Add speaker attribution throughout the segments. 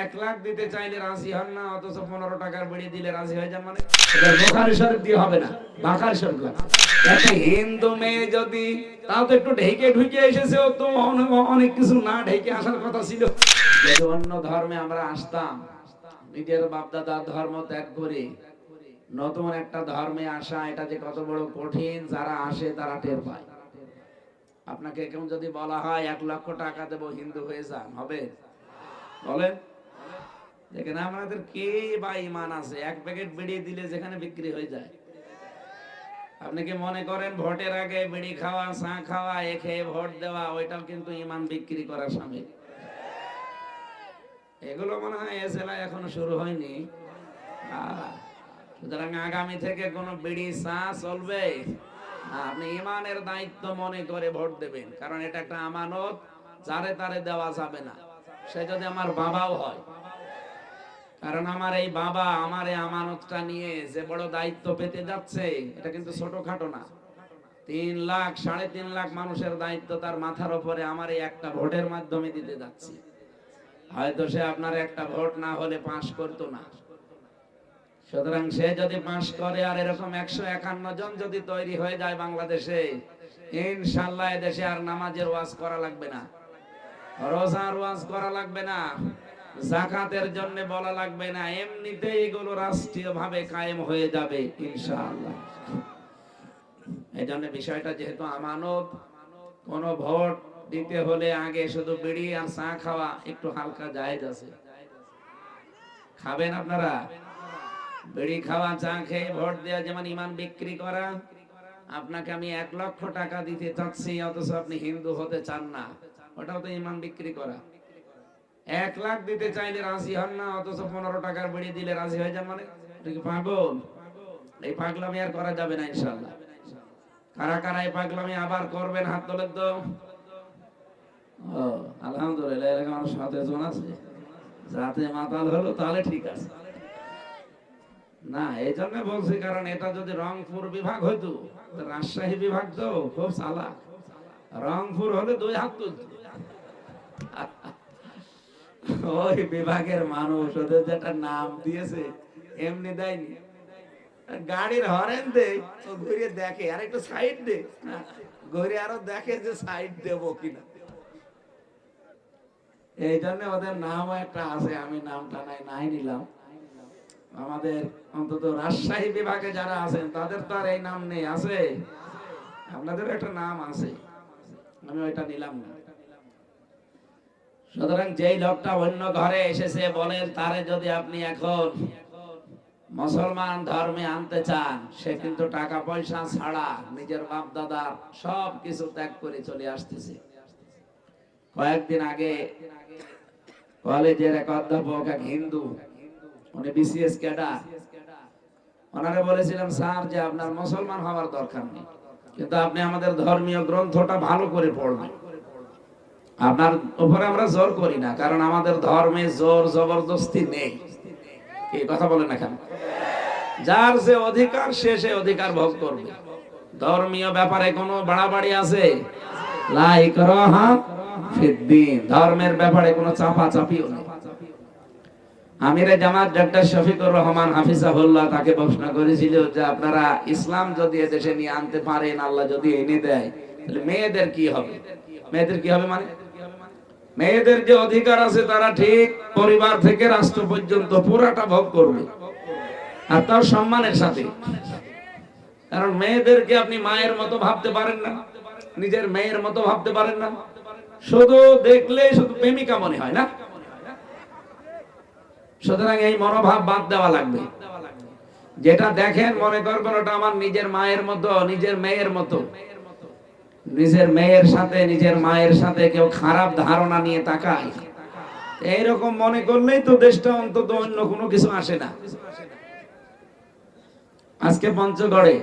Speaker 1: এক লাখ দিতে চাইলে রাজি হন না অথচ পনেরো টাকার বেড়ে দিলে রাজি হয়ে যান মানে? বোখারি শরীফ দিয়ে হবে না বাখারি শরীফ একটা হিন্দু মেয়ে যদি তাও তো একটু ঢেকে ঢুকে এসেছে ও তো অনেক অনেক কিছু না ঢেকে আসার কথা ছিল। অন্য ধর্মে আমরা আসতাম নিজের বাপদাদার ধর্ম ত্যাগ করে নতুন একটা ধর্মে আসা এটা যে কত বড় কঠিন যারা আসে তারা টের পায়। আপনাকে কেউ যদি বলা হয় এক লক্ষ টাকা দেবো হিন্দু হয়ে যান হবে? বলেন। দেখেন আমাদের কে বা ইমান আছে, এক প্যাকেট বিড়ি দিলে যেখানে বিক্রি হয়ে যায়। আপনি কি মনে করেন ভোটের আগে বিড়ি খাওয়া, চা খাওয়া, এ খেয়ে ভোট দেওয়া, ওইটাও কিন্তু ইমান বিক্রি করার সামিল? এগুলো মনে হয় এ জেলায় এখনও শুরু হয়নি। সুতরাং আগামী থেকে কোনো বিড়ি, চা চলবে? আপনি ইমানের দায়িত্ব মনে করে ভোট দেবেন, কারণ এটা একটা আমানত, যারে তারে দেওয়া যাবে না। সে যদি আমার বাবাও হয় কারণ আমার এই বাবা আমার এই আমানতটা নিয়ে যে বড় দায়িত্ব পেতে যাচ্ছে, এটা কিন্তু ছোটখাটো না। তিন লাখ, সাড়ে তিন লাখ মানুষের দায়িত্ব তার মাথার উপরে আমার এই একটা ভোটের মাধ্যমে দিতে যাচ্ছি। হয়তো সে আপনার একটা ভোট না হলে পাশ করতো না। সুতরাং সে যদি পাশ করে আর এরকম একশো একান্ন জন যদি তৈরি হয়ে যায় বাংলাদেশে, ইনশাল্লাহ দেশে আর নামাজের ওয়াজ করা লাগবে না। রোজার ওয়াজ করা লাগবে না। জাকাতের জন্য বলা লাগবে না, এমনিতেই এগুলো রাষ্ট্রীয় ভাবে কায়েম হয়ে যাবে, ইনশাআল্লাহ। এই জন্য বিষয়টা যেহেতু আমানত, কোন ভোট দিতে হলে আগে শুধু বিড়ি আর চা খাওয়া একটু হালকা জায়েজ আছে। খাবেন আপনারা? বিড়ি খাওয়া, চা খেয়ে ভোট দেওয়া যেমন ইমান বিক্রি করা, আপনাকে আমি এক লক্ষ টাকা দিতে চাচ্ছি, অথচ আপনি হিন্দু হতে চান না, ওটাও তো ইমান বিক্রি করা। এক লাখ দিতে চাইলে রাজি হন না, অথচ পনেরো টাকার বিড়ি দিলে রাজি হয়ে যান মানে? পাগল? এই পাগলামি আর করা যাবে না ইনশাল্লাহ কারা কারা এই পাগলামি আবার করবেন হাত তোলেন তো? আলহামদুলিল্লাহ এরকম আমার সাথে জন আছে। যাতে তাহলে ঠিক আছে। না এই জন্য বলছি, কারণ এটা যদি রংপুর বিভাগ হইতো, রাজশাহী বিভাগ তো খুব চালাক। রংপুর হলে দুই হাত তুলত। ওই বিভাগের মানুষ, ওদের যেটা নাম দিয়েছে, এমনি দেয়নি। গাড়ির হরেন দে ও ঘুরে দেখে, আর একটু সাইড দে ঘুরে আরও দেখে যে সাইড দেব কিনা। এই জন্য ওদের নামও একটা আছে, আমি নামটা নাই নাই নিলাম। আমাদের অন্তত রাজশাহী বিভাগে যারা আছেন, তাদের তো আর এই নাম নেই, আছে? আপনাদের একটা নাম আছে, আমি ওইটা নিলাম না। সুতরাং যেই লোকটা অন্য ঘরে এসেছে বলেন, তারে যদি আপনি এখন মুসলমান ধর্মে আনতে চান, সে কিন্তু টাকা পয়সা ছাড়া নিজের বাপ দাদা সব কিছু ত্যাগ করে চলে আসতেছে। কয়েকদিন আগে কলেজের এক অধ্যাপক, এক হিন্দু, উনি বিসিএস ক্যাডার, ওনারে বলেছিলাম, স্যার, যে আপনার মুসলমান হওয়ার দরকার নেই, কিন্তু আপনি আমাদের ধর্মীয় গ্রন্থটা ভালো করে পড়বেন। আপনার উপরে আমরা জোর করি না, কারণ আমাদের ধর্মে জোর জবরদস্তি নেই। এই কথা বলেন না কেন? যার যে অধিকার, সে সে অধিকার ভোগ করবে। ধর্মীয় ব্যাপারে কোনো বাড়াবাড়ি আছে? লাই করহা ফিদ্দিন ধর্মের ব্যাপারে কোনো চাপা নেই। আমিরে জামাত ডক্টর শফিকুর রহমান হাফিজাহুল্লাহ তাকে প্রশ্ন করেছিল যে, আপনারা ইসলাম যদি এদেশে নিয়ে আনতে পারেন, আল্লাহ যদি এনে দেয়, তাহলে মেয়েদের কি হবে? মেয়েদের কি হবে মানে? মেয়েদের যে অধিকার আছে তারা ঠিক পরিবার থেকে রাষ্ট্র পর্যন্ত পুরাটা ভোগ করবে। আর তার সম্মানের সাথে। কারণ মেয়েদেরকে আপনি মায়ের মতো ভাবতে পারেন না, নিজের মেয়ের মতো ভাবতে পারেন না। শুধু দেখলে শুধু প্রেমিকা মনে হয় না। সুতরাং এই মনোভাব বাদ দেওয়া লাগবে। যেটা দেখেন মনে করবেন ওটা আমার নিজের মায়ের মতো, নিজের মেয়ের মতো। নিজের মেয়ের সাথে, নিজের মায়ের সাথে কেউ খারাপ ধারণা নিয়ে তাকায়। এইরকম মনে করলেই তো দেশটা অন্তত অন্য কোনো কিছু আসে না। আজকে পঞ্চগড়ে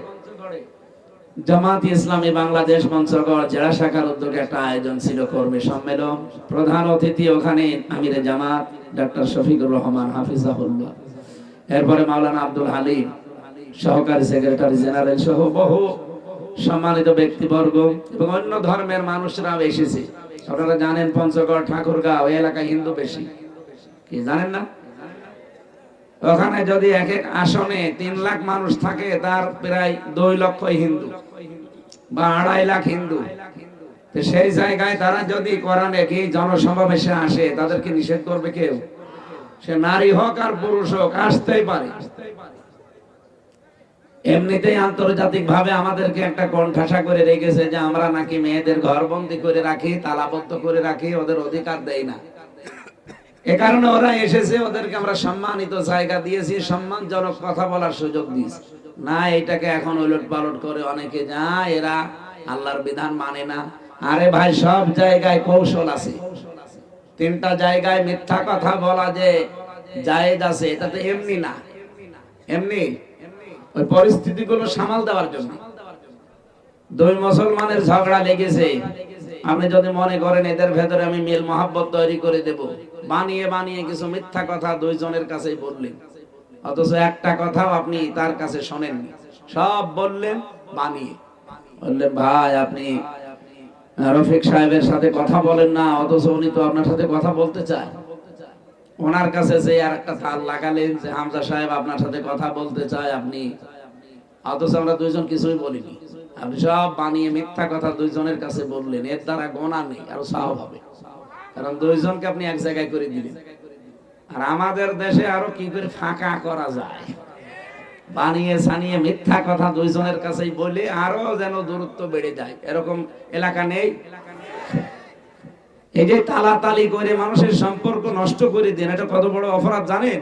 Speaker 1: জামাত ইসলামী বাংলাদেশ পঞ্চগড় জেলা শাখার উদ্যোগে একটা আয়োজন ছিল, কর্মী সম্মেলন। প্রধান অতিথি ওখানে আমিরে জামাত ডক্টর শফিকুর রহমান, হাফিজাহুল্লাহ। এরপরে মাওলানা আব্দুল হালিম, সহকারী সেক্রেটারি জেনারেল সহ বহু সম্মানিত ব্যক্তিবর্গ এবং অন্য ধর্মের মানুষরাও এসেছে। আপনারা জানেন পঞ্চগড় ঠাকুরগাঁও এলাকায় হিন্দু বেশি। কি, জানেন না? ওখানে যদি এক এক আসনে তিন লাখ মানুষ থাকে, তার প্রায় দুই লক্ষ হিন্দু বা আড়াই লাখ হিন্দু। সেই জায়গায় তারা যদি কোরআনে কি জনসমাবেশে আসে, তাদেরকে নিষেধ করবে কেউ? সে নারী হোক আর পুরুষ হোক, আসতেই পারে। এমনিতেই আন্তর্জাতিক ভাবে আমাদেরকে একটা কণ্ঠাসা করে রেখেছে যে আমরা নাকি মেয়েদের ঘরবন্দি করে রাখি, তালাবদ্ধ করে রাখি, ওদের অধিকার দেই না। এ কারণে ওরা এসেছে, ওদেরকে আমরা সম্মানিত জায়গা দিয়েছি, সম্মানজনক কথা বলার সুযোগ দিয়েছি। না, এটাকে এখন ওলট পালট করে অনেকে যায়, এরা আল্লাহর বিধান মানে না। আরে ভাই, সব জায়গায় কৌশল আছে। তিনটা জায়গায় মিথ্যা কথা বলা যে জায়েজ আছে, এটা তো এমনি না। এমনি? ওই পরিস্থিতিগুলো সামাল দেওয়ার জন্য। দুই মুসলমানের ঝগড়া লেগেছে। আপনি যদি মনে করেন এদের ভেতরে আমি মিল মহাব্বত তৈরি করে দেব, বানিয়ে বানিয়ে কিছু মিথ্যা কথা দুইজনের কাছেই বললেন। অথচ একটা কথাও আপনি তার কাছে শোনেন সব বললেন, বানিয়ে। বললেন, ভাই, আপনি রফিক সাহেবের সাথে কথা বলেন না, অথচ উনি তো আপনার সাথে কথা বলতে চায়। ওনার কাছে যে আর একটা তার লাগালেন যে হামজা সাহেব আপনার সাথে কথা বলতে চায় আপনি। অথচ আমরা দুইজন কিছুই বলিনি। আপনি সব বানিয়ে মিথ্যা কথা দুইজনের কাছে বললেন। এর দ্বারা গোনা নেই, আরও সাহ হবে। কারণ দুইজনকে আপনি এক জায়গায় করে দিলেন। আর আমাদের দেশে আরও কি করে ফাঁকা করা যায়? বানিয়ে সানিয়ে মিথ্যা কথা দুইজনের কাছেই বলে আরও যেন দূরত্ব বেড়ে যায়। এরকম এলাকা নেই। এই যে তালাতালি করে মানুষের সম্পর্ক নষ্ট করে দেন, এটা কত বড় অপরাধ জানেন?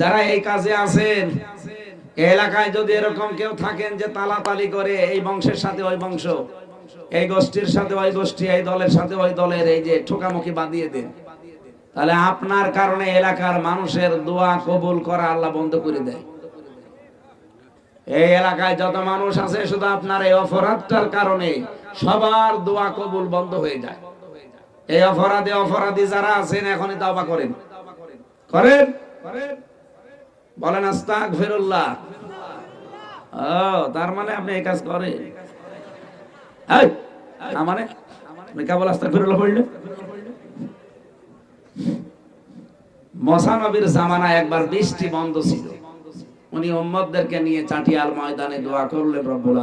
Speaker 1: যারা এই কাজে আছেন এলাকায় যদি এরকম কেউ থাকেন যে তালাতালি করে, এই বংশের সাথে ওই বংশ, এই গোষ্ঠীর সাথে ওই গোষ্ঠী, এই দলের সাথে ওই দলের এই যে ঠোকামুখি বাঁধিয়ে দেন, তাহলে আপনার কারণে এলাকার মানুষের দোয়া কবুল করা আল্লাহ বন্ধ করে দেয়। এই এলাকায় যত মানুষ আছে, শুধু আপনার এই অপরাধটার কারণে সবার দোয়া কবুল বন্ধ হয়ে যায়। এই অপরাধে অপরাধী যারা আছেন, এখনই তাওবা করেন। করেন? বলেন আস্তাক ফিরুল্লাহ ও, তার মানে আপনি এই কাজ না মানে? কেবল আস্তাক ফিরুল্লাহ একবার বৃষ্টি বন্ধ ছিল। উনি উম্মতদেরকে নিয়ে চাটিয়াল ময়দানে দোয়া করলেন, রব্বুল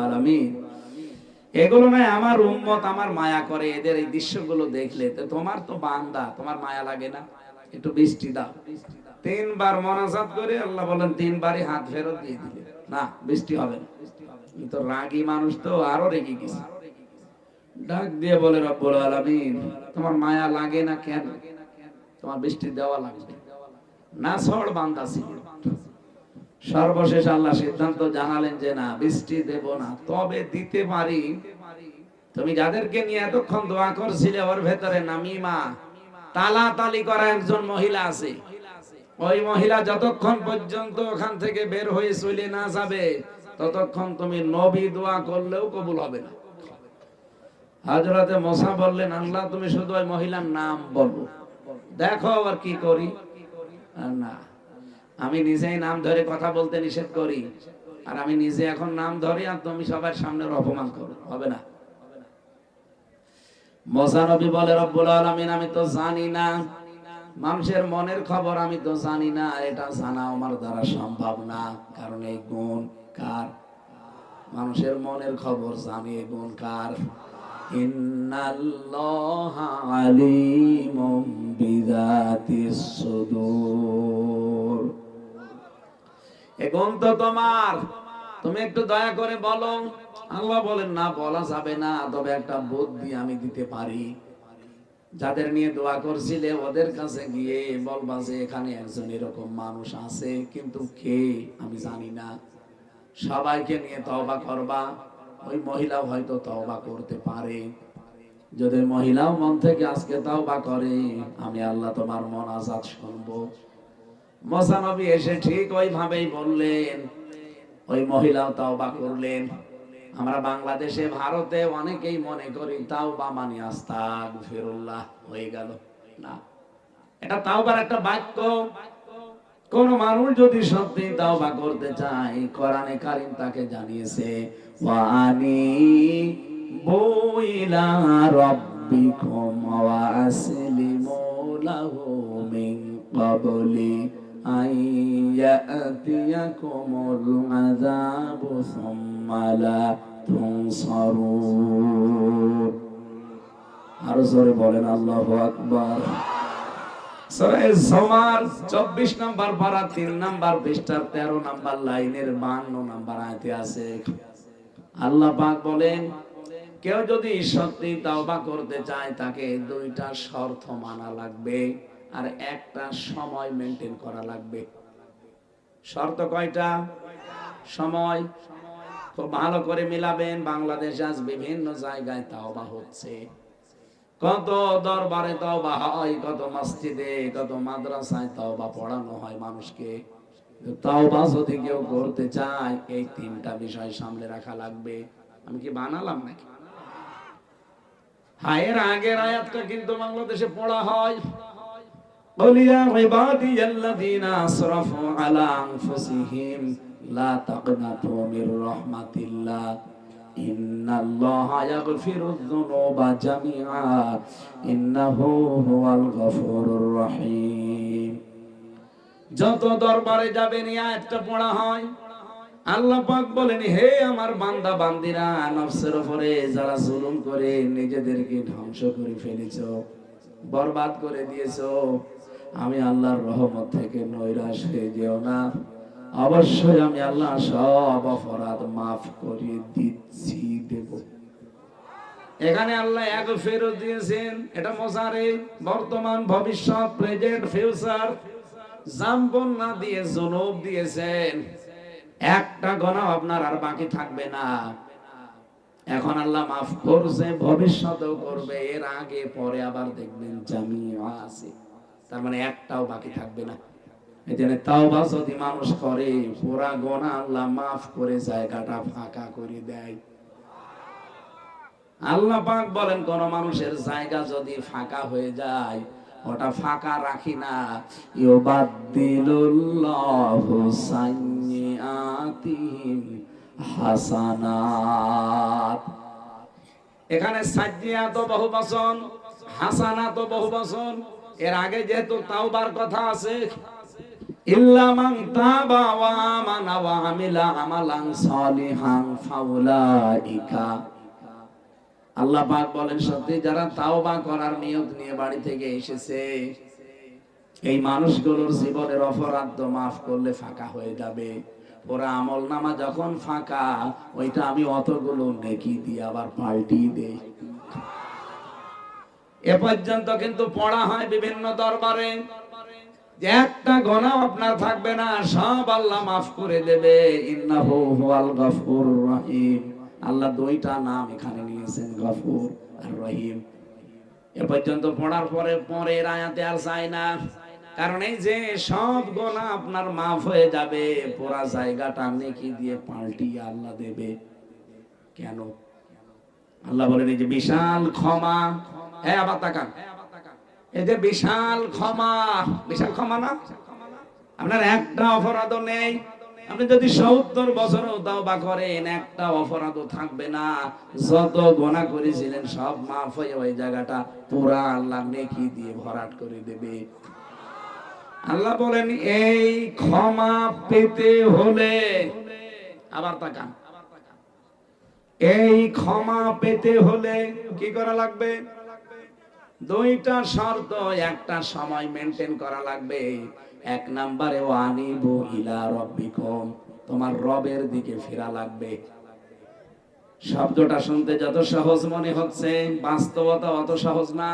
Speaker 1: এগুলো নয়, আমার উম্মত আমার মায়া করে, এদের এই দৃশ্যগুলো দেখলে। তো তোমার তো বান্দা, তোমার মায়া লাগে না? একটু বৃষ্টি দাও। তিনবার মনাজাত করে আল্লাহ বলেন, তিনবারই হাত ফেরত দিয়ে দিলে। না, বৃষ্টি হবে না। এই তো রাগী মানুষ তো, আরও রেগে গেছে। ডাক দিয়ে বলে, রব্বুল আলামিন, তোমার মায়া লাগে না কেন? তোমার বৃষ্টি দেওয়া লাগবে। না সর বান্দা ছিল। সর্বশেষ আল্লাহ সিদ্ধান্ত জানালেন যে না, বৃষ্টি দেব না। তবে দিতে পারি। তুমি যাদেরকে নিয়ে এতক্ষণ দোয়া করছিলে, ওর ভেতরে নামিমা তালা তালি করা একজন মহিলা আছে। ওই মহিলা যতক্ষণ পর্যন্ত ওখান থেকে বের হয়ে চলে না যাবে, ততক্ষণ তুমি নবী দোয়া করলেও কবুল হবে না। হাজরাতে মশা বললেন, আল্লাহ তুমি শুধু ওই মহিলার নাম বলো। দেখো আবার কি করি। না। আমি নিজেই নাম ধরে কথা বলতে নিষেধ করি। আর আমি নিজে এখন নাম ধরি আর তুমি সবার সামনে অপমান করো। হবে না। মোসানবী বলে, রব্বুল আলামিন, আমি তো জানি না। মানুষের মনের খবর আমি তো জানি না। এটা জানা আমার দ্বারা সম্ভব না। কারণ এই গুণ কার? মানুষের মনের খবর জানি, এই গুণ কার? ইন্নাল্লাহা আলিমুম বিযাতিস সুদূর। তো তোমার। তুমি একটু দয়া করে বলো। আল্লাহ বলেন, না, বলা যাবে না। তবে একটা বুদ্ধি আমি দিতে পারি। যাদের নিয়ে দোয়া করছিলে, ওদের কাছে গিয়ে বলবা যে, এখানে একজন এরকম মানুষ আছে, কিন্তু কে আমি জানি না। সবাইকে নিয়ে তওবা করবা। ওই মহিলাও হয়তো তওবা করতে পারে। যদি মহিলাও মন থেকে আজকে তওবা করে, আমি আল্লাহ তোমার মন আজাদ শুনব। মশানবী এসে ঠিক ওইভাবেই বললেন, ওই মহিলাও তাওবা করলেন। আমরা বাংলাদেশে, ভারতে অনেকেই মনে করি তাওবা মানে আস্তাক ফিরুল্লাহ হয়ে গেল। না। এটা তাওবার একটা বাক্য। কোন মানুষ যদি সত্যি তাওবা করতে চায়, কোরআনে কারিম তাকে জানিয়েছে ওয়ানি বইলা রব্বিকুম ওয়া আসলিমু লাহু মিন ক্বাবলি। أن يأتيكم العذاب ثم لا تنصرون আরো জোরে বলেন আল্লাহ আকবার সূরা জুমার 24 নাম্বার পারা 3 নাম্বার পৃষ্ঠার 13 নাম্বার লাইনের 52 নাম্বার আয়াতে আছে আল্লাহ পাক বলেন কেউ যদি সত্যি তাওবা করতে চায় তাকে দুইটা শর্ত মানা লাগবে আর একটা সময় মেনটেন করা লাগবে। শর্ত কয়টা? সময়। খুব ভালো করে মিলাবেন, বাংলাদেশ আজ বিভিন্ন জায়গায় তাওবা হচ্ছে। কত দরবারে তওবা হয়, কত মসজিদে, কত মাদ্রাসায় তওবা পড়ানো হয় মানুষকে। তওবা যদি কেউ করতে চায়, এই তিনটা বিষয় সামনে রাখা লাগবে। আমি কি বানালাম নাকি? হ্যাঁ এর আগের আয়াতটা কিন্তু বাংলাদেশে পড়া হয়। قل يا عبادي الذين أسرفوا على أنفسهم لا تقنطوا من رحمة الله إن الله يغفر الذنوب جميعا إنه هو الغفور الرحيم যত দরবারে যাবেন এই আয়াতটা পড়া হয় আল্লাহ পাক বলেন হে আমার বান্দা বান্দিরা নফসের উপরে যারা জুলুম করে নিজেদেরকে ধ্বংস করে ফেলেছো বরবাদ করে দিয়েছো আমি আল্লাহর রহমত থেকে নৈরাশ হয়ে যেও না। অবশ্যই আমি আল্লাহ সব অপরাধ মাফ করে দিচ্ছি, দেব। এখানে আল্লাহ এক ফেরত দিয়েছেন। এটা মজারে বর্তমান ভবিষ্যৎ, প্রেজেন্ট, ফিউচার। জাম্পন না দিয়ে জনব দিয়েছেন। একটা গণা আপনার আর বাকি থাকবে না। এখন আল্লাহ মাফ করছে, ভবিষ্যতেও করবে। এর আগে, পরে আবার দেখবেন জামিয়া আছে। তার মানে একটাও বাকি থাকবে না। জন্য তাওবা যদি মানুষ করে, পুরা গোনা আল্লাহ মাফ করে, জায়গাটা ফাঁকা করে দেয়। আল্লাহ পাক বলেন, কোন মানুষের জায়গা যদি ফাঁকা হয়ে যায়, ওটা ফাঁকা রাখি না। হাসানাত। এখানে হাসানাত এর আগে যেহেতু তাওবার কথা আছে, ইল্লা মান তাবা ওয়া আমানা ওয়া আমিলা আমালান সালিহান ফাউলাইকা। আল্লাহ পাক বলেন, সত্যি যারা তাওবা করার নিয়ত নিয়ে বাড়ি থেকে এসেছে, এই মানুষগুলোর জীবনের অপরাধ মাফ করলে ফাঁকা হয়ে যাবে। ওরা আমল নামা যখন ফাঁকা, ওইটা আমি অতগুলো নেকি দিয়ে আবার পাল্টিয়ে দেই। এ পর্যন্ত কিন্তু পড়া হয় বিভিন্ন দরবারে একটা গণাও আপনার থাকবে না, সব আল্লাহ মাফ করে দেবে। ইন্নাহু হুয়াল গফুর রহিম। আল্লাহ দুইটা নাম এখানে নিয়েছেন, গফুর আর রহিম। এ পর্যন্ত পড়ার পরে পরে আয়াতে আর চাই না। কারণ এই যে সব গোনা আপনার মাফ হয়ে যাবে, পুরা জায়গাটা নেকি দিয়ে পাল্টিয়ে আল্লাহ দেবে। কেন? আল্লাহ বলেন, এই যে বিশাল ক্ষমা হ্যাঁ আবার বিশাল ক্ষমা বিশাল ক্ষমা না? আপনার একটা অপরাধও নেই। আপনি যদি সত্তর বছরও তাওবা করেন, একটা অপরাধও থাকবে না। যত গোনা করেছিলেন, সব মাফ হয়ে ওই জায়গাটা পুরা আল্লাহ নেকি দিয়ে ভরাট করে দেবে। আল্লাহ বলেন, এই ক্ষমা পেতে হলে আবার তাকান। এই ক্ষমা পেতে হলে কি করা লাগবে? দুইটা শর্ত, একটা সময় মেনটেন করা লাগবে। এক নাম্বারে আনিবু ইলা রব্বিকুম, তোমার রবের দিকে ফেরা লাগবে। শব্দটা শুনতে যত সহজ মনে হচ্ছে, বাস্তবতা অত সহজ না।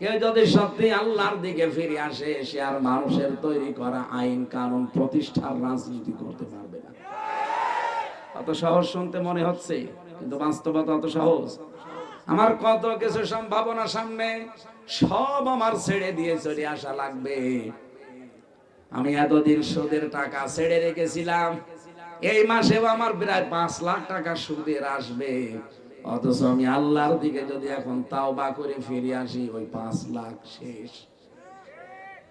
Speaker 1: কেউ যদি সত্যি আল্লাহর দিকে ফিরে আসে, সে আর মানুষের তৈরি করা আইন, কানুন, প্রতিষ্ঠার রাজনীতি করতে পারবে না। অত সহজ শুনতে মনে হচ্ছে, কিন্তু বাস্তবতা অত সহজ। আমার কত কিছু সম্ভাবনা সামনে, সব আমার ছেড়ে দিয়ে চলে আসা লাগবে। আমি এতদিন সুদের টাকা ছেড়ে রেখেছিলাম। এই মাসেও আমার প্রায় পাঁচ লাখ টাকা সুদের আসবে। অথচ আমি আল্লাহর দিকে যদি এখন তাও বা করে ফিরে আসি, ওই পাঁচ লাখ শেষ।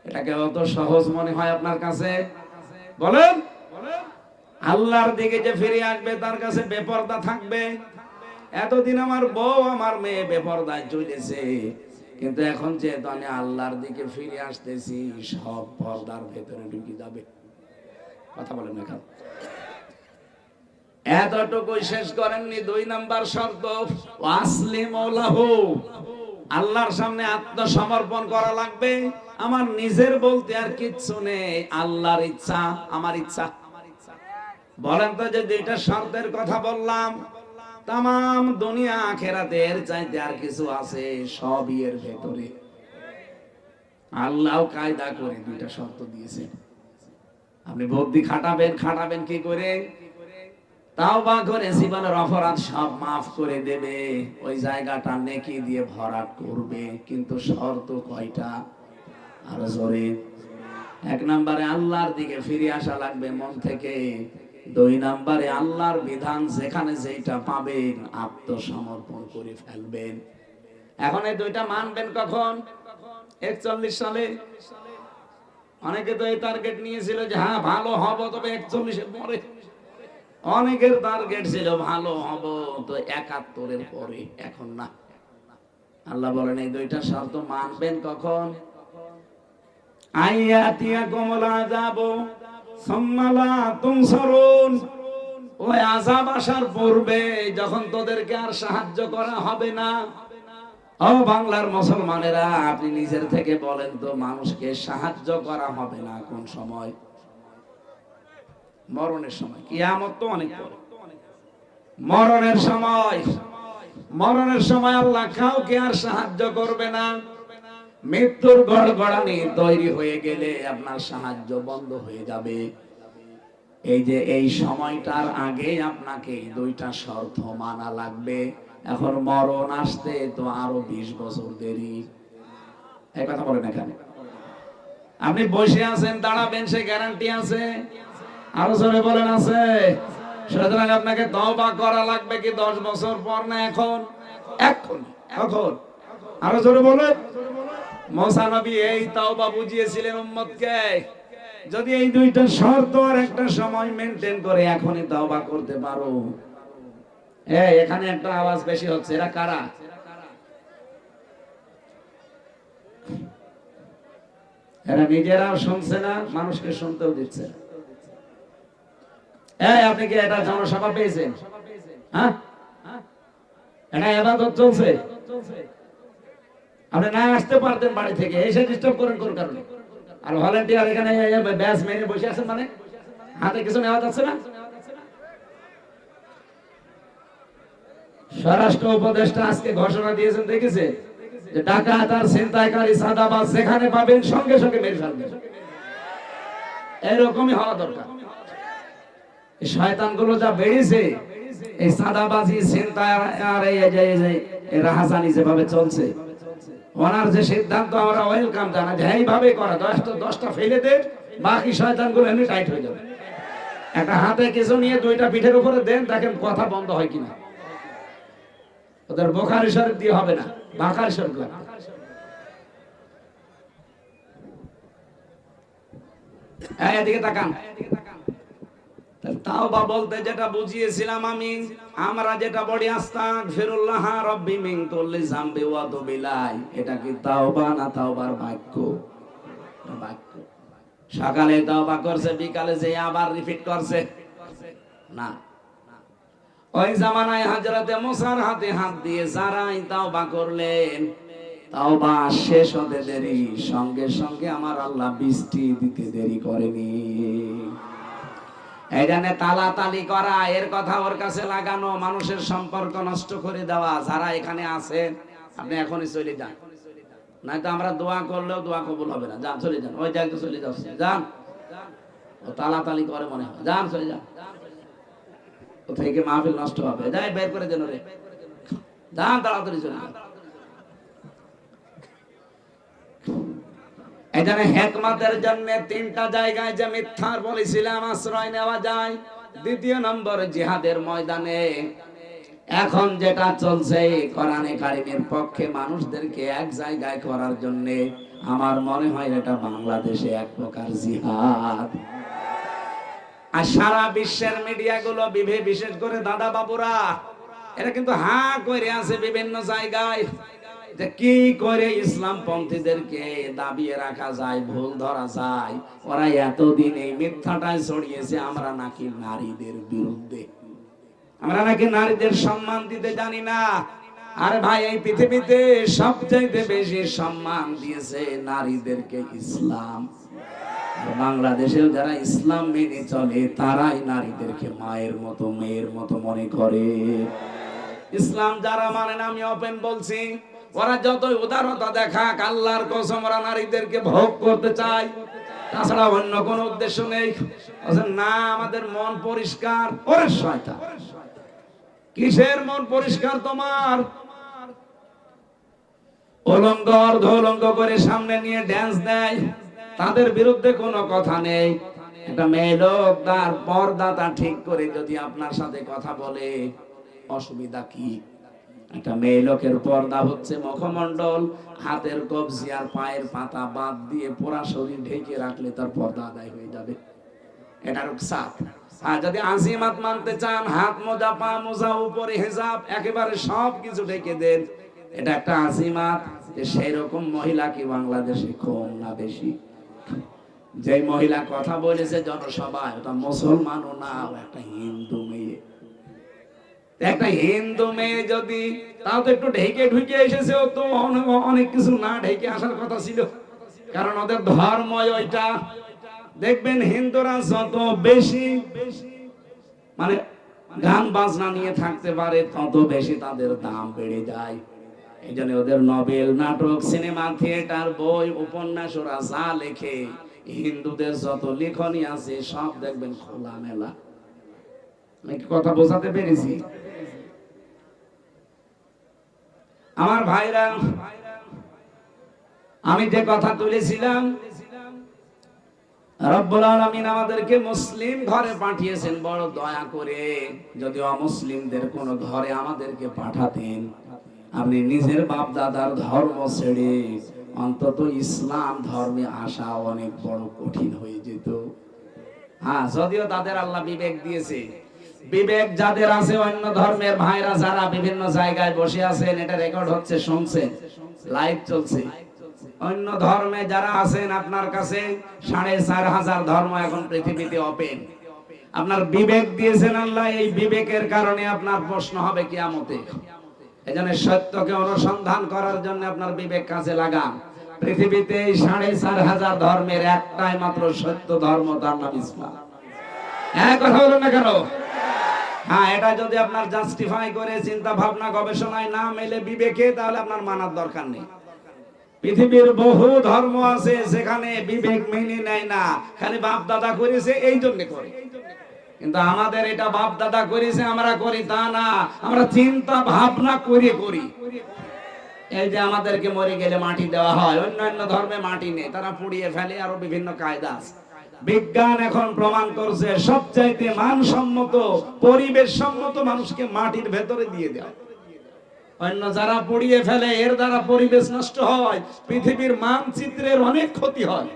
Speaker 1: এটাকে অত সহজ মনে হয় আপনার কাছে? বলেন। আল্লাহর দিকে যে ফিরে আসবে, তার কাছে বেপরদা থাকবে। এতদিন আমার বউ, আমার মেয়ে বেপরদায় চলেছে। কিন্তু এখন যেহেতু আমি আল্লাহর দিকে ফিরে আসতেছি, সব পর্দার ভেতরে ঢুকে যাবে। কথা বলেন এখন এতটুকুই শেষ করেননি, দুই নাম্বার শর্ত আল্লাহর সামনে আত্মসমর্পণ করা লাগবে। আমার নিজের বলতে আর কিচ্ছু নেই, আল্লাহর ইচ্ছা, আমার ইচ্ছা। বলেন তো যে দুইটা শর্তের কথা বললাম তাম দুনিয়া আখেরাতের চাইতে আর কিছু আছে, সবই এর ভেতরে। আল্লাহ কায়দা করে দুইটা শর্ত দিয়েছে আপনি বুদ্ধি খাটাবেন খাটাবেন কি করে? তাও বা করে জীবনের অপরাধ সব মাফ করে দেবে, ওই জায়গাটা নেকি দিয়ে ভরাট করবে, কিন্তু শর্ত কয়টা? আরও জোরে। এক নম্বরে আল্লাহর দিকে ফিরে আসা লাগবে মন থেকে। দুই নম্বরে আল্লাহর বিধান যেখানে যেটা পাবেন আত্মসমর্পণ করে ফেলবেন। এখন এই দুইটা মানবেন কখন? একচল্লিশ সালে। অনেকে তো এই টার্গেট নিয়েছিল যে হ্যাঁ ভালো হব, তবে একচল্লিশের পরে। অনেকের টার্গেট ছিল, ভালো হব, তো একাত্তরের পরে, এখন না। আল্লাহ বলেন, এই দুইটা শর্ত মানবেন কখন? আইয়াতিয়া কমলা যাব যখন তোদেরকে আর সাহায্য করা হবে না, ও বাংলার মুসলমানেরা, আপনি নিজের থেকে বলেন তো, মানুষকে সাহায্য করা হবে না কোন সময়? মরণের সময়, কিয়ামত তো অনেক মরণের সময় মরণের সময় আল্লাহ কাউকে আর সাহায্য করবে না। মৃত্যুর গড়গড়ানি তৈরি হয়ে গেলে আপনার সাহায্য বন্ধ হয়ে যাবে। এই যে এই সময়টার আগে আপনাকে দুইটা শর্ত মানা লাগবে। এখন মরণ আসতে তো আরও বিশ বছর দেরি। এই কথা বলেন এখানে। আপনি বসে আছেন, দাঁড়াবেন, সে গ্যারান্টি আছে? আরও জোরে বলেন আছে। সুতরাং আপনাকে তওবা করা লাগবে কি দশ বছর পর না এখন? এখন এখন। আরও জোরে বলেন মোসা নবী এই তাওবা বুঝিয়েছিলেন উম্মতকে, যদি এই দুইটা শর্ত আর একটা সময় মেনটেন করে এখনই তাওবা করতে পারো। এই, এখানে একটা আওয়াজ বেশি হচ্ছে, এরা কারা? এরা নিজেরাও শুনছে না, মানুষকে শুনতেও দিচ্ছে। এই, আপনি কি এটা জনসভা পেয়েছেন? হ্যাঁ? এটা এবাদত চলছে? আপনি না আসতে পারতেন বাড়ি থেকে, এসে ডিস্টার্ব করেন কোন কারণে। আর ভলেন্টিয়ার এখানে ব্যাস বসে আছেন মানে? হাতে কিছু নেওয়া যাচ্ছে না? স্বরাষ্ট্র উপদেষ্টা আজকে ঘোষণা দিয়েছেন, দেখেছে? যে আর ছিনতাইকারী সাদাবাজ যেখানে পাবেন, সঙ্গে সঙ্গে মেরে ফেলবেন। এরকমই হওয়া দরকার। এই শয়তানগুলো যা বেড়েছে এই সাদাবাজি, ছিনতাই আর এই রাহাজানি যেভাবে চলছে ওনার যে সিদ্ধান্ত, আমরা ওয়েলকাম জানা যে এইভাবে করা, দশটা দশটা ফেলে দে, বাকি শয়তানগুলো এমনি টাইট হয়ে যাবে। একটা হাতে কিছু নিয়ে দুইটা পিঠের উপরে দেন, দেখেন কথা বন্ধ হয় কিনা। ওদের বোখারি শরীফ দিয়ে হবে না, বাখারি শরীফ লাগবে। এদিকে তাকান। তাও বা বলতে যেটা বুঝিয়েছিলাম আমি, আমরা যেটা বড়ি আস্তাক ফিরুল্লাহ রব্বি ওয়া এটা কি তাওবা না বাক্য? বাক্য। সকালে তাওবা করছে, বিকালে যে আবার রিপিট করছে। না। ওই জামানায় হযরতে মুসার হাতে হাত দিয়ে যারাই তাওবা করলেন, তাওবা শেষ হতে দেরি। সঙ্গে সঙ্গে আমার আল্লাহ বৃষ্টি দিতে দেরি করেনি। এখানে তালাতালি করা, এর কথা ওর কাছে লাগানো, মানুষের সম্পর্ক নষ্ট করে দেওয়া, যারা এখানে আছেন আপনি এখনই চলে যান। নয়তো আমরা দোয়া করলেও দোয়া কবুল হবে না। যান, চলে যান। ওই জায়গায় চলে যাচ্ছে যান। ও তালাতালি করে মনে হয়। যান, চলে যান। ও থেকে মাহফিল নষ্ট হবে? যাই, বের করে দেন রে যান, তাড়াতাড়ি চলে যান। এখানে হেকমতের জন্য তিনটা জায়গায় যে মিথ্যার বলেছিলাম, আশ্রয় নেওয়া যায়। দ্বিতীয় নম্বর জিহাদের ময়দানে। এখন যেটা চলছে কোরআনে কারিমের পক্ষে মানুষদেরকে এক জায়গায় করার জন্য আমার মনে হয় এটা বাংলাদেশে এক প্রকার জিহাদ। আর সারা বিশ্বের মিডিয়াগুলো বিভে- বিশেষ করে দাদা বাবুরা এরা কিন্তু হা করে আছে বিভিন্ন জায়গায়। যে কি করে ইসলাম পন্থীদেরকে দাবিয়ে রাখা যায়, ভুল ধরা যায়? ওরা এতদিন এই মিথ্যাটাই ছড়িয়েছে, আমরা নাকি নারীদের বিরুদ্ধে। আমরা নাকি নারীদের সম্মান দিতে জানি না। আরে ভাই, এই পৃথিবীতে সবচাইতে বেশি সম্মান দিয়েছে নারীদেরকে ইসলাম। বাংলাদেশেও যারা ইসলাম মেনে চলে, তারাই নারীদেরকে মায়ের মতো, মেয়ের মতো মনে করে। ইসলাম যারা মানে না, আমি ওপেন বলছি। ওরা যতই উদারতা দেখাক, আল্লাহর কসম ওরা নারীদেরকে ভোগ করতে চায়। তাছাড়া অন্য কোনো উদ্দেশ্য নেই। না, আমাদের মন পরিষ্কার। কিসের মন পরিষ্কার তোমার? অলঙ্গ অর্ধ অলঙ্গ করে সামনে নিয়ে ড্যান্স দেয়। তাদের বিরুদ্ধে কোনো কথা নেই। একটা মেয়ে লোক, তার ঠিক করে যদি আপনার সাথে কথা বলে, অসুবিধা কি? একটা মেয়ে লোকের পর্দা হচ্ছে মুখমণ্ডল, হাতের কবজি আর পায়ের পাতা বাদ দিয়ে পুরা শরীর ঢেকে রাখলে তার পর্দা আদায় হয়ে যাবে। এটার সাপ আর যদি আজিমাত মানতে চান, হাত মোজা, পা মোজা, উপরে হেজাব, একেবারে সব কিছু ঢেকে দেন। এটা একটা আজিমাত যে সেই রকম মহিলা কি বাংলাদেশে কম না বেশি? যে মহিলা কথা বলেছে জনসভায়, ওটা মুসলমানও না একটা হিন্দু একটা হিন্দু মেয়ে যদি তাও তো একটু ঢেকে ঢুকে এসেছে ও তো অনেক কিছু না ঢেকে আসার কথা ছিল। কারণ ওদের ধর্মই ওইটা। দেখবেন হিন্দুরা যত বেশি মানে গান বাজনা নিয়ে থাকতে পারে তত বেশি তাদের দাম বেড়ে যায়। এই জন্য ওদের নভেল নাটক সিনেমা থিয়েটার বই উপন্যাস ওরা যা লেখে হিন্দুদের যত লেখনী আছে সব দেখবেন খোলা মেলা আমি কথা বোঝাতে পেরেছি? আমার ভাইরা, আমি যে কথা তুলেছিলাম, রব্বুল আমাদেরকে মুসলিম ঘরে পাঠিয়েছেন, বড় দয়া করে। যদি অমুসলিমদের কোন ঘরে আমাদেরকে পাঠাতেন, আপনি নিজের বাপ দাদার ধর্ম ছেড়ে অন্তত ইসলাম ধর্মে আসা অনেক বড় কঠিন হয়ে যেত। হ্যাঁ যদিও তাদের আল্লাহ বিবেক দিয়েছে বিবেক যাদের আছে, অন্য ধর্মের ভাইরা যারা বিভিন্ন জায়গায় বসে আছেন, এটা রেকর্ড হচ্ছে, শুনছেন লাইভ চলছে। অন্য ধর্মে যারা আছেন, আপনার কাছে সাড়ে চার হাজার ধর্ম এখন পৃথিবীতে ওপেন আপনার বিবেক দিয়েছেন আল্লাহ, এই বিবেকের কারণে আপনার প্রশ্ন হবে কিয়ামতে। এজন্য সত্যকে অনুসন্ধান করার জন্য আপনার বিবেক কাজে লাগান। পৃথিবীতে এই সাড়ে চার হাজার ধর্মের একটাই মাত্র সত্য ধর্ম, তার নাম ইসলাম। হ্যাঁ কথা বলুন না কেন? হ্যাঁ এটা যদি আপনার জাস্টিফাই করে, চিন্তা ভাবনা গবেষণায় না মেলে বিবেকে, তাহলে আপনার মানার দরকার নেই। পৃথিবীর বহু ধর্ম আছে সেখানে বিবেক মেনে নেয় না। খালি বাপ দাদা করেছে, এই জন্য করে। কিন্তু আমাদের এটা বাপ দাদা করেছে, আমরা করি তা না। আমরা চিন্তা ভাবনা করে করি। এই যে আমাদেরকে মরে গেলে মাটি দেওয়া হয়, অন্যান্য ধর্মে মাটি নেই, তারা পুড়িয়ে ফেলে, আরও বিভিন্ন কায়দা আছে। বিজ্ঞান এখন প্রমাণ করছে, সবচাইতে মানসম্মত পরিবেশ সম্মত মানুষকে মাটির ভেতরে দিয়ে দেওয়া। অন্য যারা পুড়িয়ে ফেলে, এর দ্বারা পরিবেশ নষ্ট হয়, পৃথিবীর মানচিত্রের অনেক ক্ষতি হয়।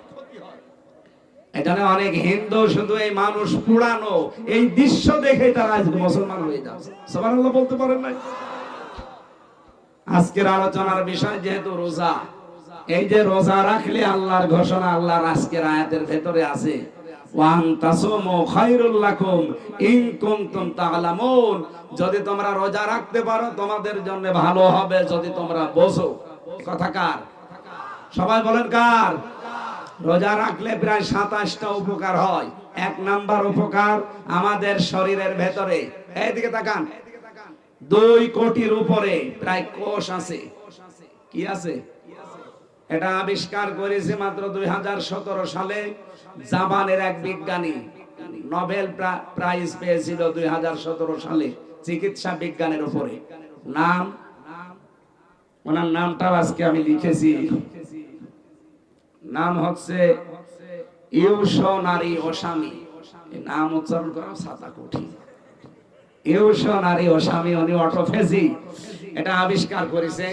Speaker 1: এখানে অনেক হিন্দু শুধু এই মানুষ পুরানো এই দৃশ্য দেখে তারা মুসলমান হয়ে যাচ্ছে। বলতে পারেন নাই? আজকের আলোচনার বিষয় যেহেতু রোজা এই যে রোজা রাখলে আল্লাহর ঘোষণা, আল্লাহর আজকের আয়াতের ভেতরে আছে যদি তোমরা রোজা রাখতে পারো, তোমাদের জন্য ভালো হবে যদি তোমরা বোঝো। কথা কার? সবাই বলেন কার? রোজা রাখলে প্রায় সাতাশটা উপকার হয়। এক নাম্বার উপকার আমাদের শরীরের ভেতরে। এইদিকে তাকান। দুই কোটির উপরে প্রায় কোষ আছে। কি আছে? এটা আবিষ্কার করেছে মাত্র দুই সালে জাপানের এক বিজ্ঞানী। নোবেল প্রাইজ পেয়েছিল দুই সালে চিকিৎসা বিজ্ঞানের উপরে। নাম? ওনার নামটাও আজকে আমি লিখেছি। নাম হচ্ছে ইউসো নারী ওস্বামী এই নাম উচ্চারণ করা ছাতা কঠিন। ইউসো নারী ওস্বামী উনি অটোফেজি। এটা আবিষ্কার করেছে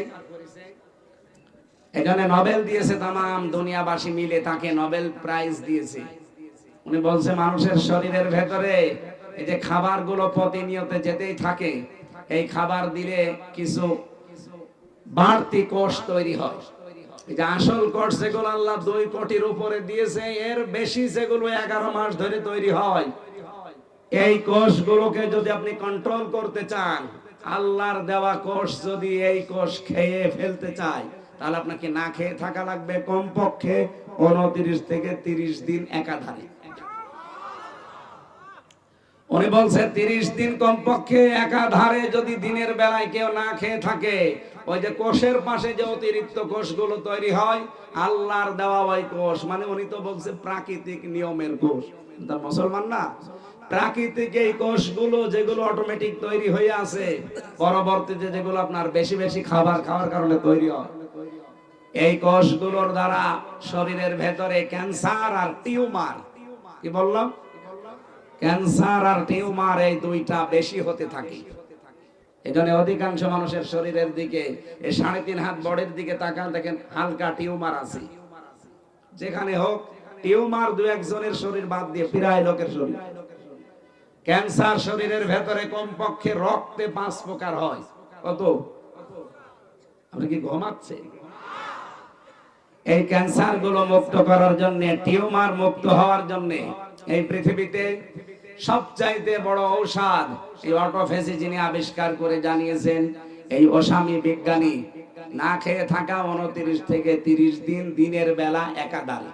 Speaker 1: এখানে নোবেল দিয়েছে তাম দুনিয়াবাসী মিলে, তাকে নোবেল প্রাইজ দিয়েছে। উনি বলছে, মানুষের শরীরের ভেতরে এই যে খাবারগুলো প্রতিনিয়ত যেতেই থাকে, এই খাবার দিলে কিছু বাড়তি কোষ তৈরি হয়। যে আসল কোষ যেগুলো আল্লাহ দুই কোটির উপরে দিয়েছে, এর বেশি যেগুলো এগারো মাস ধরে তৈরি হয়, এই কোষগুলোকে যদি আপনি কন্ট্রোল করতে চান, আল্লাহর দেওয়া কোষ যদি এই কোষ খেয়ে ফেলতে চায় তাহলে আপনাকে না খেয়ে থাকা লাগবে কমপক্ষে উনত্রিশ থেকে তিরিশ দিন একাধারে। উনি বলছে, তিরিশ দিন কমপক্ষে একাধারে যদি দিনের বেলায় কেউ না খেয়ে থাকে, ওই যে কোষের পাশে যে অতিরিক্ত কোষগুলো তৈরি হয়, আল্লাহর দেওয়া ওই কোষ। মানে উনি তো বলছে প্রাকৃতিক নিয়মের কোষ। তা মুসলমান না? প্রাকৃতিক এই কোষগুলো যেগুলো অটোমেটিক তৈরি হয়ে আছে, পরবর্তীতে যেগুলো আপনার বেশি বেশি খাবার খাওয়ার কারণে তৈরি হয় এই কোষগুলোর দ্বারা শরীরের ভেতরে ক্যান্সার আর টিউমার। কি বললাম? ক্যান্সার আর টিউমার এই দুইটা বেশি হতে থাকে। এজন্য অধিকাংশ মানুষের শরীরের দিকে এই সাড়ে তিন হাত বড়ের দিকে তাকান, দেখেন হালকা টিউমার আছে। যেখানে হোক, টিউমার দু একজনের শরীর বাদ দিয়ে প্রায় লোকের শরীর। ক্যান্সার শরীরের ভেতরে কমপক্ষে রক্তে পাঁচ প্রকার হয়। কত? আপনি কি ঘুমাচ্ছে? এই ক্যান্সারগুলো মুক্ত করার জন্য, টিউমার মুক্ত হওয়ার জন্য এই পৃথিবীতে সবচাইতে বড় ঔষধ এই অটোফেসি যিনি আবিষ্কার করে জানিয়েছেন, এই ওসামি বিজ্ঞানী না খেয়ে থাকা উনত্রিশ থেকে তিরিশ দিন দিনের বেলা একাধারে।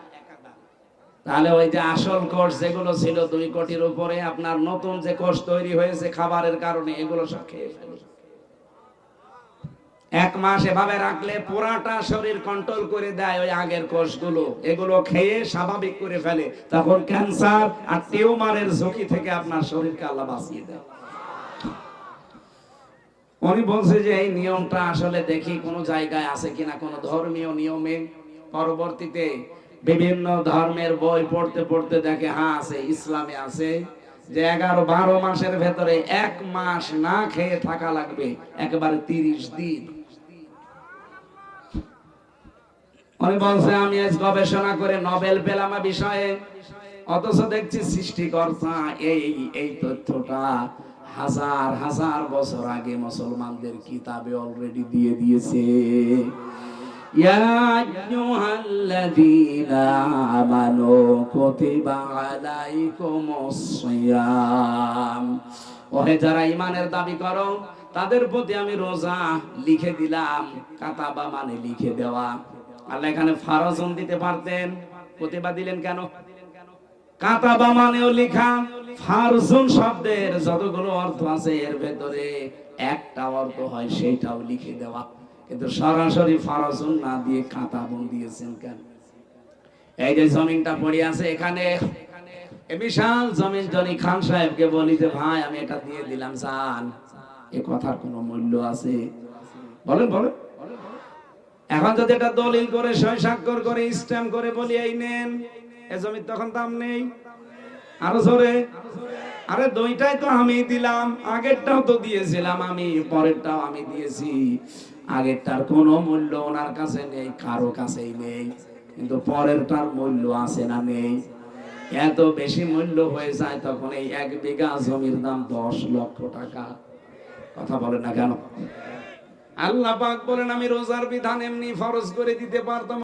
Speaker 1: তাহলে ওই যে আসল কোর্স যেগুলো ছিল দুই কোটির উপরে, আপনার নতুন যে কোর্স তৈরি হয়েছে খাবারের কারণে, এগুলো সব খেয়ে এক মাস এভাবে রাখলে পুরাটা শরীর কন্ট্রোল করে দেয় ওই আগের কোষগুলো। এগুলো খেয়ে স্বাভাবিক করে ফেলে। তখন ক্যান্সার আর টিউমারের ঝুঁকি থেকে আপনার শরীরকে আল্লাহ বাঁচিয়ে দেয়। উনি বলছে যে এই নিয়মটা আসলে দেখি কোন জায়গায় আছে কিনা, কোন ধর্মীয় নিয়মে। পরবর্তীতে বিভিন্ন ধর্মের বই পড়তে পড়তে দেখে হ্যাঁ আছে, ইসলামে আছে যে এগারো বারো মাসের ভেতরে এক মাস না খেয়ে থাকা লাগবে, একেবারে তিরিশ দিন। উনি বলছে, আমি আজ গবেষণা করে নোবেল পেলাম বিষয়ে। অথচ দেখছি সৃষ্টিকর্তা এই এই তথ্যটা হাজার হাজার বছর আগে মুসলমানদের কিতাবে অলরেডি দিয়ে দিয়েছে। ওহে যারা ইমানের দাবি করো, তাদের প্রতি আমি রোজা লিখে দিলাম, কাতাবা মানে লিখে দেওয়া। আল্লাহ এখানে ফারজন দিতে পারতেন। প্রতিভা দিলেন কেন? কাতাবা মানেও লিখা, ফারজুন শব্দের যতগুলো অর্থ আছে এর ভেতরে একটা অর্থ হয় সেটাও লিখে দেওয়া। কিন্তু সরাসরি ফারজুন না দিয়ে কাতাবন দিয়েছেন কেন? এই যে জমিনটা পড়ে আছে এখানে বিশাল জমিন জনি খান সাহেবকে বলি যে ভাই, আমি এটা দিয়ে দিলাম, জান। এ কথার কোনো মূল্য আছে? বলেন বলেন। এখন যদি এটা দলিল করে, সই স্বাক্ষর করে, স্ট্যাম্প করে বলি, এই নেন। এ জমির তখন দাম নেই। আরও জোরে। আরে দুইটাই তো আমি দিলাম, আগেরটাও তো দিয়েছিলাম আমি, পরেরটাও আমি দিয়েছি। আগেরটার কোনো মূল্য ওনার কাছে নেই, কারও কাছেই নেই। কিন্তু পরেরটার মূল্য আছে না নেই। এত বেশি মূল্য হয়ে যায় তখন এই এক বিঘা জমির দাম দশ লক্ষ টাকা। কথা বলেন না কেন? আল্লাহ পাক বলেন আমি রোজার বিধান এমনি ফরজ করে দিতে পারতাম।